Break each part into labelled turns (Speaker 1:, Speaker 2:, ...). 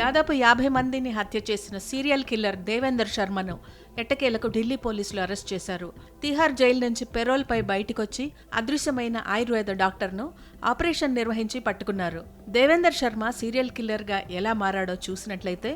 Speaker 1: దాదాపు యాభై మందిని హత్య చేసిన సీరియల్ కిల్లర్ దేవేందర్ శర్మను ఎట్టకేలకు ఢిల్లీ పోలీసులు అరెస్ట్ చేశారు. తిహార్ జైలు నుంచి పెరోల్పై బయటికొచ్చి అదృశ్యమైన ఆయుర్వేద డాక్టర్ను ఆపరేషన్ నిర్వహించి పట్టుకున్నారు. దేవేందర్ శర్మ సీరియల్ కిల్లర్గా ఎలా మారాడో చూసినట్లయితే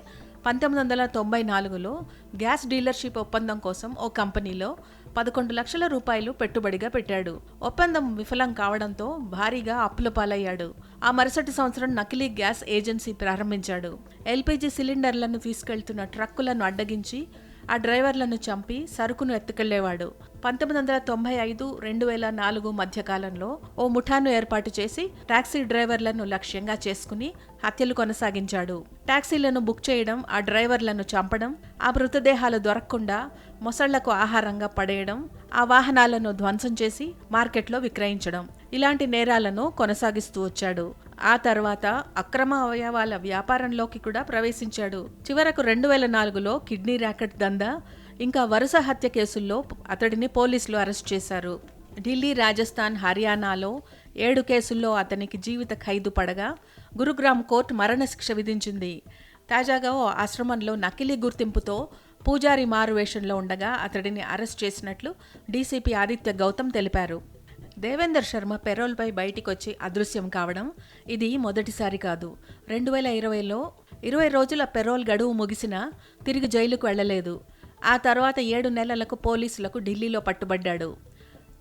Speaker 1: పంతొమ్మిది వందల తొంభై నాలుగులో గ్యాస్ డీలర్షిప్ ఒప్పందం కోసం ఓ కంపెనీలో పదకొండు లక్షల రూపాయలు పెట్టుబడిగా పెట్టాడు. ఒప్పందం విఫలం కావడంతో భారీగా అప్పుల పాలయ్యాడు. ఆ మరుసటి సంవత్సరం నకిలీ గ్యాస్ ఏజెన్సీ ప్రారంభించాడు. ఎల్పీజీ సిలిండర్లను తీసుకెళ్తున్న ట్రక్కులను అడ్డగించి ఆ డ్రైవర్లను చంపి సరుకును ఎత్తుకెళ్ళేవాడు. పంతొమ్మిది వందల తొంభై ఐదు రెండు వేల నాలుగు మధ్యకాలంలో ఓ ముఠాను ఏర్పాటు చేసి టాక్సీ డ్రైవర్లను లక్ష్యంగా చేసుకుని హత్యలు కొనసాగించాడు. టాక్సీలను బుక్ చేయడం ఆ డ్రైవర్లను చంపడం ఆ మృతదేహాలు దొరకకుండా మొసళ్ళకు ఆహారంగా పడేయడం ఆ వాహనాలను ధ్వంసం చేసి మార్కెట్లో విక్రయించడం ఇలాంటి నేరాలను కొనసాగిస్తూ వచ్చాడు. ఆ తర్వాత అక్రమ అవయవాల వ్యాపారంలోకి కూడా ప్రవేశించాడు. చివరకు రెండు వేల నాలుగులో కిడ్నీ ర్యాకెట్ దందా ఇంకా వరుస హత్య కేసుల్లో అతడిని పోలీసులు అరెస్ట్ చేశారు. ఢిల్లీ రాజస్థాన్ హర్యానాలో ఏడు కేసుల్లో అతనికి జీవిత ఖైదు పడగా గురుగ్రామ్ కోర్టు మరణశిక్ష విధించింది. తాజాగా ఓ ఆశ్రమంలో నకిలీ గుర్తింపుతో పూజారి మారువేషంలో ఉండగా అతడిని అరెస్ట్ చేసినట్లు డీసీపీ ఆదిత్య గౌతమ్ తెలిపారు. దేవేందర్ శర్మ పెరోల్పై బయటికొచ్చి అదృశ్యం కావడం ఇది మొదటిసారి కాదు. రెండు వేల ఇరవైలో ఇరవై రోజుల పెరోల్ గడువు ముగిసినా తిరిగి జైలుకు వెళ్ళలేదు. ఆ తర్వాత ఏడు నెలలకు పోలీసులకు ఢిల్లీలో పట్టుబడ్డాడు.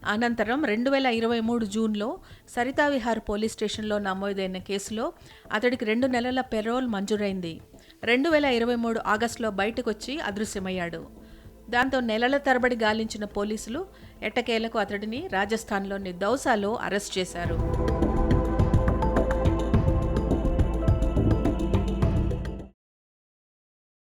Speaker 1: అనంతరం రెండు వేల ఇరవై మూడు జూన్లో సరితా విహార్ పోలీస్ స్టేషన్లో నమోదైన కేసులో అతడికి రెండు నెలల పెరోల్ మంజూరైంది. రెండు వేల ఇరవై మూడు ఆగస్టులో బయటకొచ్చి అదృశ్యమయ్యాడు. దాంతో నెలల తరబడి గాలించిన పోలీసులు ఎట్టకేలకు అతడిని రాజస్థాన్లోని దౌసాలో అరెస్ట్ చేశారు.